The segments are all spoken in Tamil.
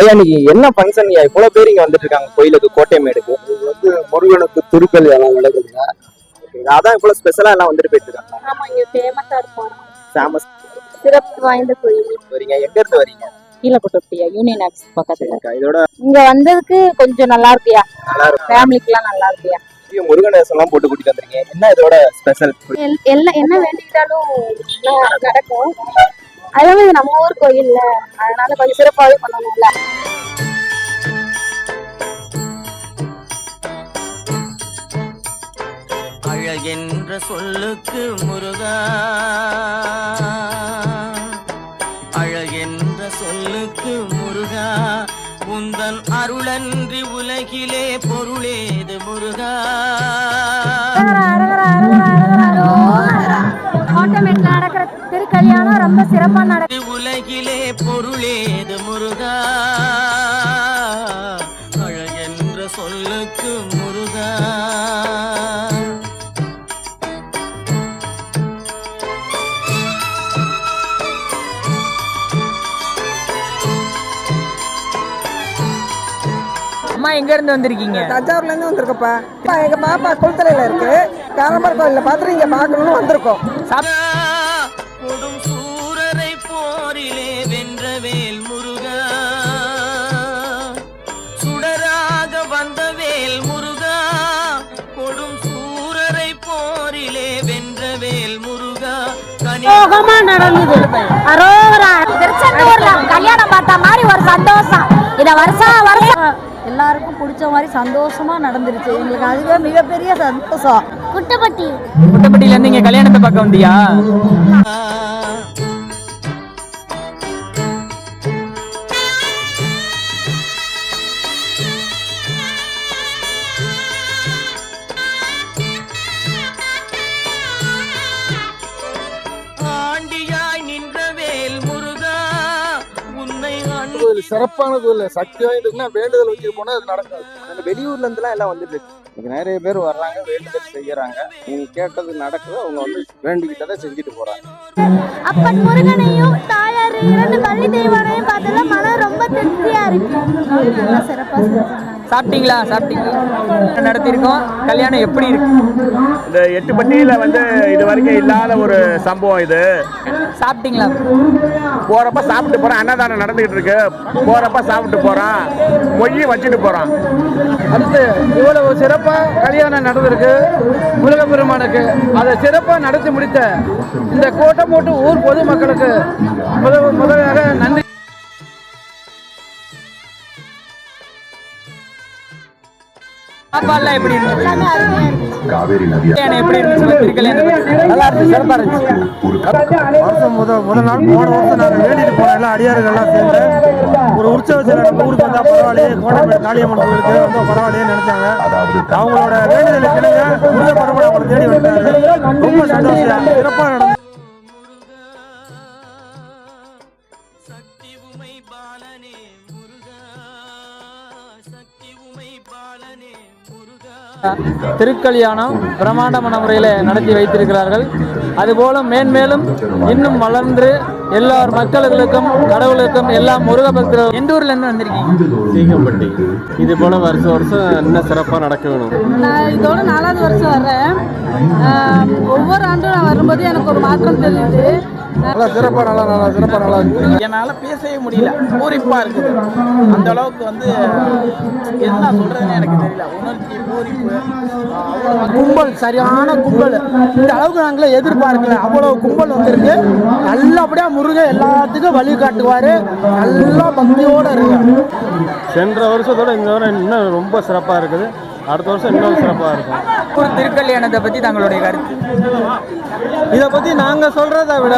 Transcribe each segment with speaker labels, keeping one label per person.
Speaker 1: ஐயா இன்னைக்கு என்ன ஃபங்க்ஷன் ஐயா? இவ்வளவு பேர் இங்க வந்துட்டு இருக்காங்க கோயிலுக்கு கோட்டைமேடுக்கு
Speaker 2: இது வந்து முருகனுக்கு திருக்கல்யாணம் நடக்குதுங்க.
Speaker 1: அதான் இவ்வளவு ஸ்பெஷலா எல்லாம் வந்துட்டு போயிட்டு இருக்காங்க.
Speaker 3: ஆமா இங்க ஃபேமஸா இருக்கும்
Speaker 1: ஃபேமஸ்
Speaker 3: சிறப்பு வாய்ந்த கோயில்.
Speaker 1: வரீங்க எங்க இருந்து வரீங்க?
Speaker 3: கீழப்பட்டுட்டியா யூனியன் ஆஃபீஸ் பக்கத்துல
Speaker 1: இதோட
Speaker 3: இங்க வந்ததுக்கு கொஞ்சம் நல்லா இருக்குயா
Speaker 1: நல்லா இருக்கும்.
Speaker 3: ஃபேமிலிக்கு எல்லாம் நல்லா இருக்குயா
Speaker 1: பெரிய முருகன் வேஷம் எல்லாம் போட்டு கூட்டிட்டு வந்திருக்கீங்க. என்ன இதோட ஸ்பெஷல்
Speaker 3: எல்- எல்லாம் என்ன வேண்டிக்கிட்டாலும் ந- நடக்கும். அதாவது இது நம்ம ஊர் கோயில்ல அதனால கொஞ்சம் சிறப்பாகவே பண்ணணும்ல.
Speaker 4: அழகென்ற சொல்லுக்கு முருகா. அழகென்ற சொல்லுக்கு முருகா. உந்தன் அருளன்றி உலகிலே
Speaker 3: திருக்கல்யாணம் ரொம்ப சிறப்பா நடக்கும்
Speaker 4: உலகிலே பொருளேது முருகா. அழகென்ற சொல்லுக்கு முருகா.
Speaker 5: அம்மா எங்க இருந்து வந்திருக்கீங்க?
Speaker 6: தஞ்சாவூர்ல இருந்து வந்திருக்கப்பா எங்க பாப்பா குளத்தலையில இருக்கு. காரமர் கோயில்ல பார்த்துட்டு இங்க பார்க்கணும்னு வந்திருக்கோம்.
Speaker 3: யோகமா நடந்தது. அரோரா திருச்செந்தூர்ல கல்யாணம் பார்த்த மாதிரி ஒரு சந்தோஷம். இத வருஷம். வருஷம்
Speaker 7: எல்லாருக்கும் பிடிச்ச மாதிரி சந்தோஷமா நடந்துருச்சு. எங்களுக்கு அதுவே மிகப்பெரிய சந்தோஷம்.
Speaker 3: குட்டப்பட்டி.
Speaker 5: புட்டப்பட்டியில இருந்து இங்க கல்யாணத்தை பார்க்க வந்தியா?
Speaker 2: கோயில் சிறப்பான கோயில் சக்தி வாய்ந்ததுன்னா வேண்டுதல் வச்சு போனா அது நடக்காது.
Speaker 1: அந்த வெளியூர்ல இருந்து எல்லாம் எல்லாம் வந்துட்டு இங்க நிறைய பேர் வர்றாங்க வேண்டுதல் செய்யறாங்க. நீங்க கேட்டது நடக்குது அவங்க வந்து வேண்டிக்கிட்டதை செஞ்சுட்டு போறாங்க.
Speaker 3: அப்பன் முருகனையும் தாயார் இரண்டு பள்ளி தெய்வானையும் பார்த்ததுல மனம் ரொம்ப திருப்தியா இருக்கு. நல்லா சிறப்பா
Speaker 5: சாப்பிட்டீங்களா? சாப்பிட்டீங்களா? நடத்திருக்கோம். கல்யாணம் எப்படி இருக்கு?
Speaker 8: இந்த எட்டு பட்டியில வந்து இது வரைக்கும் இல்லாத ஒரு சம்பவம் இது.
Speaker 5: சாப்பிட்டீங்களா?
Speaker 8: போறப்ப சாப்பிட்டு போறான். அன்னதானம் நடந்துகிட்டு இருக்கு. போறப்ப சாப்பிட்டு போறான். மொய் வச்சுட்டு போறான்.
Speaker 6: அடுத்து இவ்வளவு சிறப்பா கல்யாணம் நடந்திருக்கு. முருகப்பெருமானுக்கு அதை சிறப்பா நடத்தி முடித்த இந்த கோட்டமோட்டு ஊர் பொதுமக்களுக்கு முதல் முதலாக நன்றி. சிறப்பா இருந்துச்சு வருஷம் முதல் முதல் நாள் போன வருஷம் நாங்கள் வேண்டிட்டு போன எல்லாம் அடியார்கள்லாம் சேர்ந்து ஒரு உற்சவத்தில் நம்ம ஊருக்கு வந்தால் பரவாயில்லையே கோட்டமேடு காளியம்மன் கோயிலுக்கு ரொம்ப பரவாயில்லையே நினைச்சாங்க. அவங்களோட வேண்டுதலுக்கு இணங்க முருக பரம்பரை அவங்களை தேடி வந்தாங்க ரொம்ப சந்தோஷம். சிறப்பாக
Speaker 5: திருக்கல்யாணம் பிரம்மாண்டமான முறையில் நடத்தி வைத்திருக்கிறார்கள். அதுபோல மேன்மேலும் இன்னும் வளர்ந்து எல்லார் மக்களுக்கும் கடவுளுக்கும் எல்லாம் முருக பக்தர்கள் எந்த ஊர்ல இருந்து வந்திருக்கீங்க?
Speaker 2: சீகம்பட்டி இது போல வருஷம் வருஷம் இன்னும் சிறப்பாக நடக்க வேணும்.
Speaker 7: நான் இதோட நாலாவது வருஷம் வர்றேன். ஒவ்வொரு ஆண்டும் நான் வரும்போது எனக்கு ஒரு மாற்றம் தெரியுது.
Speaker 6: நல்லா சிறப்பாக நல்லா நல்லா சிறப்பாக நல்லா இருக்கு.
Speaker 5: என்னால் பேசவே முடியல. பூரிப்பா இருக்குது. அந்த அளவுக்கு வந்து என்ன சொல்றதுன்னு எனக்கு தெரியல. உணர்ச்சி பூரிப்பு
Speaker 6: கும்பல் சரியான கும்பல். இந்த அளவுக்கு நாங்களே எதிர்பார்க்கல. அவ்வளவு கும்பல் வந்திருக்கு. நல்லபடியா முருகன் எல்லாத்துக்கும் வழி காட்டுவாரு. நல்லா பக்தியோட இருக்கு
Speaker 2: சென்ற வருஷத்தோட இந்த இன்னும் ரொம்ப சிறப்பாக இருக்குது. அடுத்த வருஷம் இன்னும் சிறப்பாக இருக்கும்.
Speaker 5: ஒரு திருக்கல்யாணத்தை பத்தி தங்களுடைய கருத்து.
Speaker 6: இதை பத்தி நாங்க சொல்றதை விட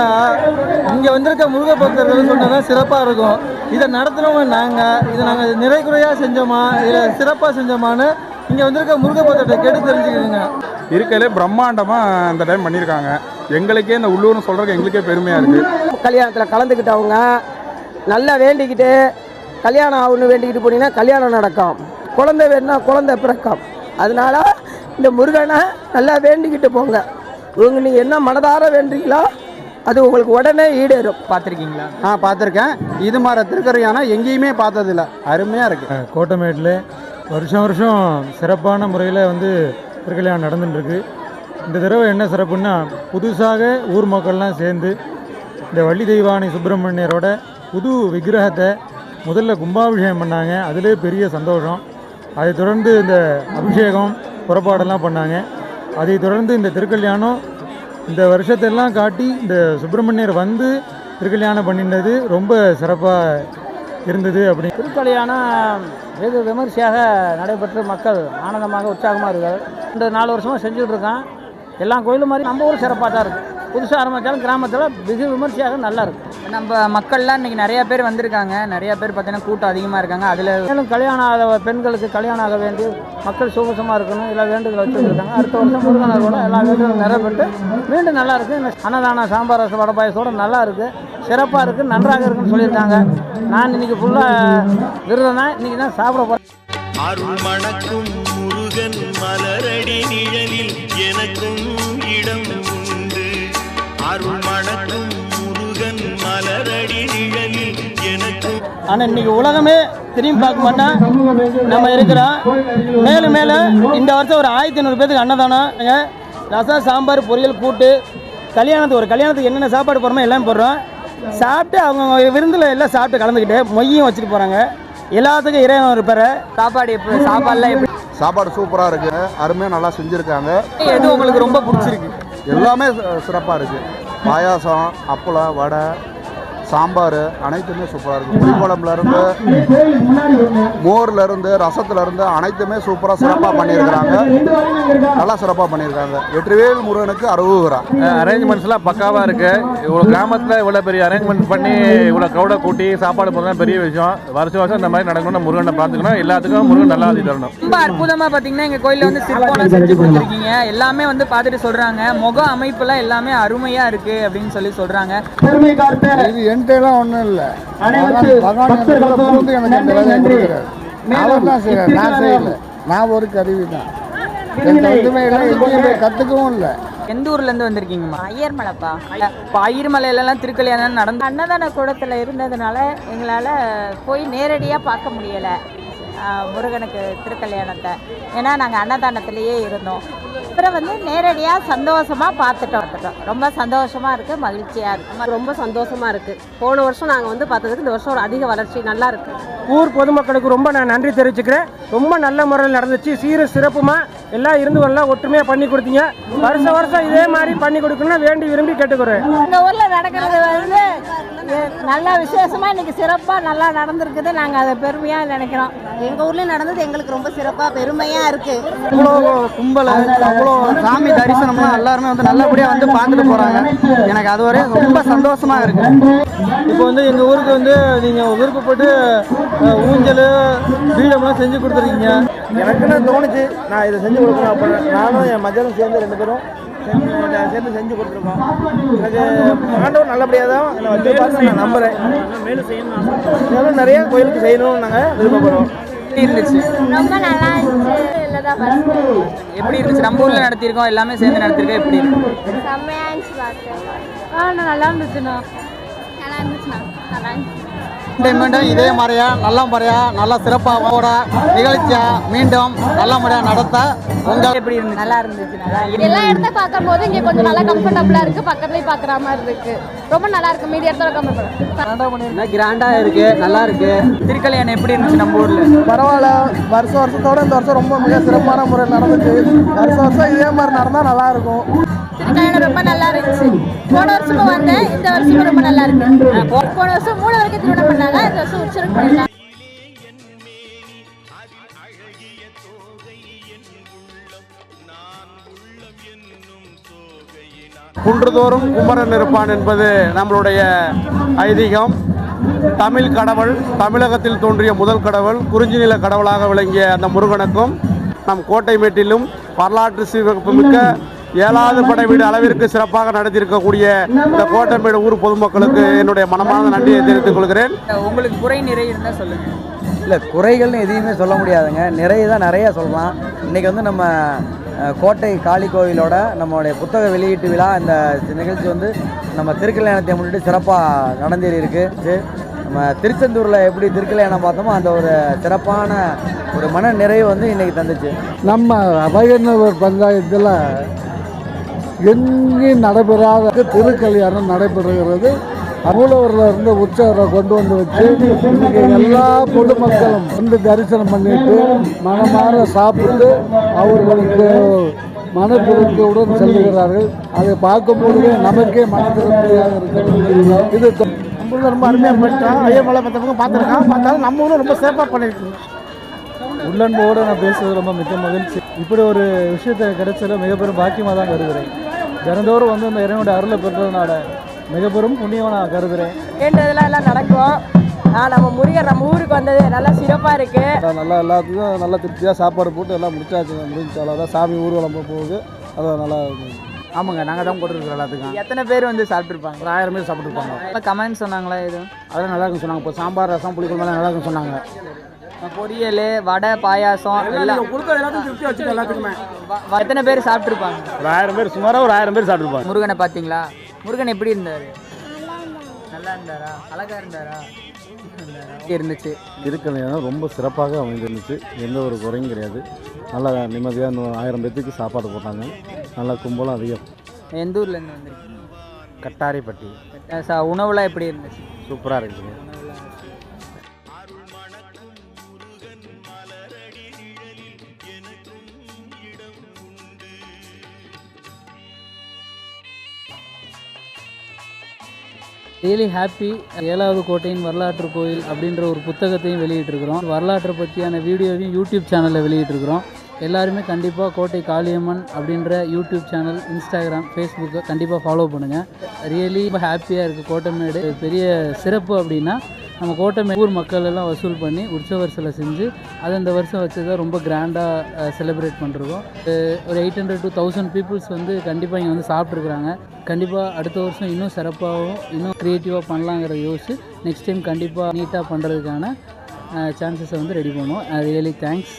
Speaker 6: இங்க வந்திருக்க முருக பக்தர்கள் சொன்னா சிறப்பா இருக்கும். இதை நடத்துனவங்க நாங்க இதை நாங்க நிறைகுறையா செஞ்சோமா இதை சிறப்பா செஞ்சோமான்னு இங்க வந்திருக்க முருக பக்தர்கிட்ட கேட்டு தெரிஞ்சுக்கிறீங்க.
Speaker 8: இருக்கலே பிரம்மாண்டமா இந்த டைம் பண்ணியிருக்காங்க. எங்களுக்கே இந்த உள்ளூர்னு சொல்றதுக்கு எங்களுக்கே பெருமையா இருக்கு.
Speaker 6: கல்யாணத்தில் கலந்துக்கிட்டவங்க நல்லா வேண்டிக்கிட்டு கல்யாணம் ஆகணும்னு வேண்டிக்கிட்டு போனீங்கன்னா கல்யாணம் நடக்கும். குழந்தை வேணும்னா குழந்தை பிறக்கும். அதனால இந்த முருகனை நல்லா வேண்டிக்கிட்டு போங்க. இவங்க நீங்கள் என்ன மனதார வேண்டுறீங்களோ
Speaker 5: அது உங்களுக்கு உடனே ஈடேறும்.
Speaker 9: பார்த்துருக்கீங்களா?
Speaker 8: ஆ பார்த்துருக்கேன். இது மாதிரி திருக்கரையானா எங்கேயுமே பார்த்ததில்ல. அருமையாக இருக்கு.
Speaker 10: கோட்டமேட்டில் வருஷம் வருஷம் சிறப்பான முறையில் வந்து திருக்கல்யாணம் நடந்துட்டுருக்கு. இந்த தடவை என்ன சிறப்புன்னா புதுசாக ஊர் மக்கள்லாம் சேர்ந்து இந்த வள்ளி தெய்வானை சுப்பிரமணியரோட புது விக்கிரகத்தை முதல்ல கும்பாபிஷேகம் பண்ணாங்க. அதிலே பெரிய சந்தோஷம். அதைத் தொடர்ந்து இந்த அபிஷேகம் புறப்பாடெல்லாம் பண்ணாங்க. அதைத் தொடர்ந்து இந்த திருக்கல்யாணம் இந்த வருஷத்தெல்லாம் காட்டி இந்த சுப்பிரமணியர் வந்து திருக்கல்யாணம் பண்ணினது ரொம்ப சிறப்பாக இருந்தது அப்படி.
Speaker 9: திருக்கல்யாணம் வெகு விமர்சையாக நடைபெற்று மக்கள் ஆனந்தமாக உற்சாகமாக இருக்கிறார் இந்த நாலு வருஷமாக செஞ்சுட்ருக்கான் எல்லா கோயிலும் மாதிரி நம்ம ஊர் சிறப்பாக தான் இருக்குது புதுசாக ஆரம்பித்தாலும் கிராமத்தில் வெகு விமர்சையாக நல்லா இருக்கு
Speaker 5: நம்ம மக்கள்லாம் இன்னைக்கு நிறைய பேர் வந்திருக்காங்க. நிறைய பேர் பார்த்தீங்கன்னா கூட்டம் அதிகமாக இருக்காங்க. அதில்
Speaker 9: மேலும் கல்யாணம் ஆக பெண்களுக்கு கல்யாணம் ஆக வேண்டி மக்கள் சுகசமாக இருக்கணும் எல்லா வேண்டுதல் வச்சுருக்காங்க. அடுத்த வருஷம் முருகனர் கூட எல்லா வேண்டுதலும் நிறைவேற்று. மீண்டும் நல்லா இருக்கு. இந்த அன்னதானம் சாம்பார் ரசம் வடை பாயசத்தோட நல்லா இருக்கு. சிறப்பாக இருக்கு. நன்றாக இருக்குன்னு சொல்லியிருக்காங்க. நான் இன்னைக்கு ஃபுல்லாக விருதம் தான் இன்னைக்கு தான் சாப்பிட போகிறேன்
Speaker 4: அருள் மணக்கும் முருகன் மலரடி நிழலில் எனக்கும்
Speaker 9: ஆனால் இன்னைக்கு உலகமே திரும்பி பார்க்க மாட்டேன் நம்ம இருக்கிறோம் மேலும் மேலும் இந்த வருஷம் ஒரு ஆயிரத்தி ஐநூறு பேருக்கு அன்னதானம் ரசம் சாம்பார் பொரியல் கூட்டு கல்யாணத்துக்கு ஒரு கல்யாணத்துக்கு என்னென்ன சாப்பாடு போடுறோமோ எல்லாம் போடுறோம். சாப்பிட்டு அவங்க விருந்தில் எல்லாம் சாப்பிட்டு கலந்துக்கிட்டு மொய்யும் வச்சுட்டு போகிறாங்க எல்லாத்துக்கும் இறைவன் இருப்பார்
Speaker 5: சாப்பாடு எப்படி சாப்பாடுலாம் எப்படி?
Speaker 8: சாப்பாடு சூப்பராக இருக்கு. அருமையாக நல்லா செஞ்சுருக்காங்க.
Speaker 5: எது உங்களுக்கு ரொம்ப பிடிச்சிருக்கு?
Speaker 8: எல்லாமே சிறப்பாக இருக்கு. பாயாசம் அப்பளம் வடை சாம்பார் அனைத்துமே சூப்பராக இருக்குது புளிக்குழம்புல இருந்து மோர்ல இருந்து ரசத்துல இருந்து அனைத்துமே சூப்பராக சிறப்பாக பண்ணியிருக்கிறாங்க. நல்லா சிறப்பாக பண்ணியிருக்காங்க. வெற்றிவேல் முருகனுக்கு அறுபது
Speaker 11: அரேஞ்ச்மெண்ட்ஸ்லாம் பக்காவாக இருக்கு. இவ்வளோ கிராமத்தில் இவ்வளோ பெரிய அரேஞ்ச்மெண்ட் பண்ணி இவ்வளோ க்ரௌடை கூட்டி சாப்பாடு போடுறது பெரிய விஷயம். வருஷம் வருஷம் இந்த மாதிரி நடக்கணும் முருகனை பார்த்துக்கணும். எல்லாத்துக்கும் முருகன் நல்லா ஆதி தரணும்.
Speaker 5: ரொம்ப அற்புதமா பாத்தீங்கன்னா எங்க கோயில்ல வந்து சிற்பம்லாம் செஞ்சு கொடுத்துருக்கீங்க. எல்லாமே வந்து பார்த்துட்டு சொல்றாங்க. முக அமைப்புலாம் எல்லாமே அருமையா இருக்கு அப்படின்னு சொல்லி சொல்றாங்க.
Speaker 8: இது என்கிட்டலாம் ஒன்றும் இல்லை. எனக்கு வேலையை கொடுக்குறாரு. அவர் தான் செய்கிறார் நான் செய்யல. நான் ஒரு கருவி தான். எந்த இதுவுமே இல்லை. எங்கேயுமே கற்றுக்கவும் இல்லை.
Speaker 5: எந்த ஊர்ல இருந்து வந்திருக்கீங்கம்மா?
Speaker 12: ஐயர்மலைப்பா
Speaker 5: இப்போ ஐயர்மலையிலலாம் திருக்கல்யாணம் நடந்து
Speaker 12: அன்னதான கூடத்தில் இருந்ததுனால எங்களால் போய் நேரடியாக பார்க்க முடியலை. முருகனுக்கு திருக்கல்யாணத்தை. ஏன்னா நாங்கள் அன்னதானத்திலேயே இருந்தோம். அப்புறம் வந்து நேரடியாக சந்தோஷமாக பார்த்துட்டோம். பார்த்துட்டோம் ரொம்ப சந்தோஷமாக இருக்குது மகிழ்ச்சியாக இருக்குது
Speaker 13: ரொம்ப சந்தோஷமா இருக்கு. போன வருஷம் நாங்க வந்து பார்த்ததுக்கு இந்த வருஷம் ஒரு அதிக வளர்ச்சி நல்லா இருக்கு.
Speaker 10: ஊர் பொதுமக்களுக்கு ரொம்ப நான் நன்றி தெரிவிச்சுக்கிறேன். ரொம்ப நல்ல முறையில் நடந்துச்சு சீர சிறப்புமா? எல்லாம் இருந்து எல்லாம் ஒற்றுமையாக பண்ணி கொடுத்தீங்க. வருஷம் வருஷம் இதே மாதிரி பண்ணி கொடுக்கணும்னு வேண்டி விரும்பி கேட்டுக்கிறேன்.
Speaker 12: எங்கள் ஊரில் நடக்கிறது வந்து நல்ல விசேஷமாக இன்னைக்கு சிறப்பாக நல்லா நடந்திருக்குது. நாங்கள் அதை பெருமையாக நினைக்கிறோம். எங்கள் ஊர்லேயும் நடந்தது எங்களுக்கு ரொம்ப சிறப்பாக பெருமையாக இருக்குது
Speaker 8: அவ்வளோ கும்பல் அவ்வளோ சாமி தரிசனம்லாம் எல்லாருமே வந்து நல்லபடியாக வந்து பார்த்துட்டு போகிறாங்க எனக்கு அது வரையும் ரொம்ப சந்தோஷமாக இருக்கு.
Speaker 7: இப்போ வந்து எங்கள் ஊருக்கு வந்து நீங்கள் விருப்பப்பட்டு ஊஞ்சல் பீடம்லாம் செஞ்சு கொடுத்துருக்கீங்க.
Speaker 10: எனக்குன்னு தோணுச்சு நான் இதை செஞ்சு கொடுக்கணும் அப்படின்னு. நானும் என் மஜனும் சேர்ந்து ரெண்டு பேரும் சேர்ந்து செஞ்சு கொடுத்துருக்கோம். எனக்கு ஆண்டவர் நல்லபடியாக தான் என்னை வச்சிருப்பாருன்னு நான் நம்புகிறேன் மேலும் நிறைய கோயிலுக்கு செய்யணும்னு நாங்கள் விருப்பப்படுறோம்.
Speaker 5: எப்படி இருந்துச்சு?
Speaker 12: ரொம்ப நல்லா இருந்துச்சு. இல்லை தான் ஃபஸ்ட்டு
Speaker 5: எப்படி இருந்துச்சு? நம்ம ஊர்ல நடத்தியிருக்கோம் எல்லாமே சேர்ந்து நடத்திருக்கோம் எப்படி
Speaker 12: செம்மையாக இருந்துச்சு பார்த்தேன் ஆ நல்லா இருந்துச்சுண்ணா. நல்லா இருந்துச்சுண்ணா. நல்லா இருந்துச்சு
Speaker 8: மீண்டும் இதே மாதிரியா நல்ல முறையா நல்லா சிறப்பாக ஓட நிகழ்ச்சியா மீண்டும் நல்ல முறையா நடத்த உங்கள்
Speaker 5: எப்படி இருந்துச்சு?
Speaker 12: நல்லா இருந்துச்சு நல்லா எல்லா இடத்த பார்க்கும்போது இங்கே கொஞ்சம் நல்லா கம்ஃபர்டபுளாக இருக்குது பக்கத்துலேயே பார்க்குற மாதிரி இருக்குது ரொம்ப நல்லா இருக்கு மீதி இடத்துல கம்ஃபர்டபுள்
Speaker 8: கிராண்டாக இருக்கு நல்லா இருக்கு.
Speaker 5: திருக்கல்யாணம் எப்படி இருந்துச்சு நம்ம ஊர்ல?
Speaker 10: பரவாயில்ல வருஷம் வருஷத்தோட இந்த வருஷம் ரொம்ப மிக சிறப்பான முறையில் நடந்துச்சு. வருஷம் வருஷம் இதே மாதிரி நடந்தால் நல்லா இருக்கும்.
Speaker 12: திருக்கல்யாணம் ரொம்ப நல்லா இருந்துச்சு. போன வருஷமும் வந்தேன் இந்த வருஷமும் ரொம்ப நல்லா இருக்கு. போன வருஷம் மூணு வரைக்கும் திருமணம் பண்ணாங்க இந்த வருஷம் உச்சருக்கு பண்ணிட்டாங்க.
Speaker 8: குன்றுதோறும் குமரன் இருப்பான் என்பது நம்மளுடைய ஐதீகம். தமிழ் கடவுள் தமிழகத்தில் தோன்றிய முதல் கடவுள் குறிஞ்சி நில கடவுளாக விளங்கிய அந்த முருகனுக்கும் நம் கோட்டைமேட்டிலும் வரலாற்று சீர்மிக்க ஏழாவது படை வீடு அளவிற்கு சிறப்பாக நடத்தியிருக்கக்கூடிய இந்த கோட்டைமேடு ஊர் பொதுமக்களுக்கு என்னுடைய மனமார்ந்த நன்றியை தெரிவித்துக் கொள்கிறேன்.
Speaker 5: உங்களுக்கு குறை நிறை இருந்தா சொல்லுங்க.
Speaker 14: இல்லை குறைகள்னு எதையுமே சொல்ல முடியாதுங்க. நிறைய தான் நிறைய சொல்லலாம். இன்றைக்கி வந்து நம்ம கோட்டை காளி கோவிலோட நம்மளுடைய புத்தக வெளியீட்டு விழா இந்த நிகழ்ச்சி வந்து நம்ம திருக்கல்யாணத்தை முன்னிட்டு சிறப்பாக நடந்தேறி இருக்கு நம்ம திருச்செந்தூரில் எப்படி திருக்கல்யாணம் பார்த்தோமோ அந்த ஒரு சிறப்பான ஒரு மன நிறைவு வந்து இன்னைக்கு தந்துச்சு.
Speaker 15: நம்ம அபயநல்லூர் பஞ்சாயத்தில் எங்கேயும் நடைபெறாத திருக்கல்யாணம் நடைபெறுகிறது. மூலவரில் இருந்து உற்சவரை கொண்டு வந்து வச்சு எல்லா பொதுமக்களும் வந்து தரிசனம் பண்ணிட்டு மனமாற சாப்பிட்டு அவர்களுக்கு மன திருப்தியுடன் செல்லுகிறார்கள் அதை பார்க்கும்போது நமக்கே மன திருப்தியாக இருக்கிறது. இது
Speaker 14: நம்ம ரொம்ப அருமையாக பண்ணிட்டோம் ஐயமலை மற்றவங்க பார்த்துருக்கோம் பார்த்தாலும் நம்ம ஊரும் ரொம்ப சேஃபாக பண்ணியிருக்கோம்
Speaker 15: உள்ளன்போடு நான் பேசுவது ரொம்ப மிக்க மகிழ்ச்சி. இப்படி ஒரு விஷயத்தை கிடைச்சது மிகப்பெரும் பாக்கியமாக தான் கருதுகிறேன் தினந்தோறும் வந்து இந்த இறைவனுடைய அருளை பெற்றதுனால மிகப்பெரும் புண்ணியமாக நான் கருதுகிறேன்
Speaker 13: வேண்டதெல்லாம் எல்லாம் நடக்கும். நம்ம முருகர் நம்ம ஊருக்கு வந்தது நல்லா சிறப்பாக இருக்குது
Speaker 15: நல்லா எல்லாத்துக்கும் நல்லா திருப்தியாக சாப்பாடு போட்டு எல்லாம் முடிச்சாச்சுங்க முடிஞ்சு அவ்வளோதான் சாமி ஊர்வலம் போகுது. அதான் நல்லா
Speaker 14: ஆமாங்க நாங்கள் தான் போட்டுருக்கோம் எல்லாத்துக்கும்.
Speaker 5: எத்தனை பேர் வந்து சாப்பிட்ருப்பாங்க
Speaker 14: ஒரு ஆயிரம் பேர் சாப்பிட்டுருப்பாங்க.
Speaker 5: கமெண்ட் சொன்னாங்களா எதுவும்?
Speaker 14: அதெல்லாம் நல்லா இருக்குன்னு சொன்னாங்க. இப்போ சாம்பார் ரசம் புளிக்குழம்பு நல்லா இருக்குன்னு சொன்னாங்க.
Speaker 5: பொரியல் வடை பாயாசம் எல்லாம்
Speaker 14: எல்லாத்துக்குமே.
Speaker 5: எத்தனை பேர் சாப்பிட்ருப்பாங்க
Speaker 14: ஒரு ஆயிரம் பேர் சுமாராக ஒரு ஆயிரம் பேர் சாப்பிட்டுருப்பாங்க.
Speaker 5: முருகனை பார்த்தீங்களா? முருகன் எப்படி இருந்தார்? நல்லா இருந்தாரா? அழகா இருந்தாரா? இருந்துச்சு.
Speaker 16: திருக்கல்யாணம் ரொம்ப சிறப்பாக அமைந்திருந்துச்சு. எந்த ஒரு குறையும் கிடையாது. நல்லா நிம்மதியாக ஆயிரம் பேர்த்துக்கு சாப்பாடு போட்டாங்க. நல்லா கும்பலும் அதிகம்.
Speaker 5: எந்த ஊர்லேருந்து வந்திருக்கீங்க?
Speaker 16: கட்டாரிப்பட்டி.
Speaker 5: உணவுலாம் எப்படி இருந்துச்சு?
Speaker 16: சூப்பராக இருக்குதுங்க
Speaker 17: ரியலி ஹாப்பி ஏழாவது கோட்டையின் வரலாற்று கோயில் அப்படின்ற ஒரு புத்தகத்தையும் வெளியிட்டிருக்கிறோம். வரலாற்றை பற்றியான வீடியோவையும் யூடியூப் சேனலில் வெளியிட்டிருக்கிறோம். எல்லாருமே கண்டிப்பாக கோட்டை காளியம்மன் அப்படின்ற யூடியூப் சேனல் இன்ஸ்டாகிராம் ஃபேஸ்புக்கை கண்டிப்பாக ஃபாலோ பண்ணுங்கள் ரியலி ரொம்ப ஹாப்பியாக இருக்குது கோட்டைமேடு பெரிய சிறப்பு அப்படின்னா நம்ம கோட்டை ஊர் மக்கள் எல்லாம் வசூல் பண்ணி உற்சவர் சிலை செஞ்சு அதை இந்த வருஷம் வச்சு தான் ரொம்ப கிராண்டாக செலிப்ரேட் பண்ணிருக்கோம் ஒரு eight hundred to thousand peoples வந்து கண்டிப்பாக இங்கே வந்து சாப்பிட்ருக்குறாங்க கண்டிப்பாக அடுத்த வருஷம் இன்னும் சிறப்பாகவும் இன்னும் க்ரியேட்டிவாக பண்ணலாங்கிறத யோசிச்சு நெக்ஸ்ட் டைம் கண்டிப்பாக நீட்டாக பண்ணுறதுக்கான சான்சஸை வந்து ரெடி பண்ணுவோம். Really thanks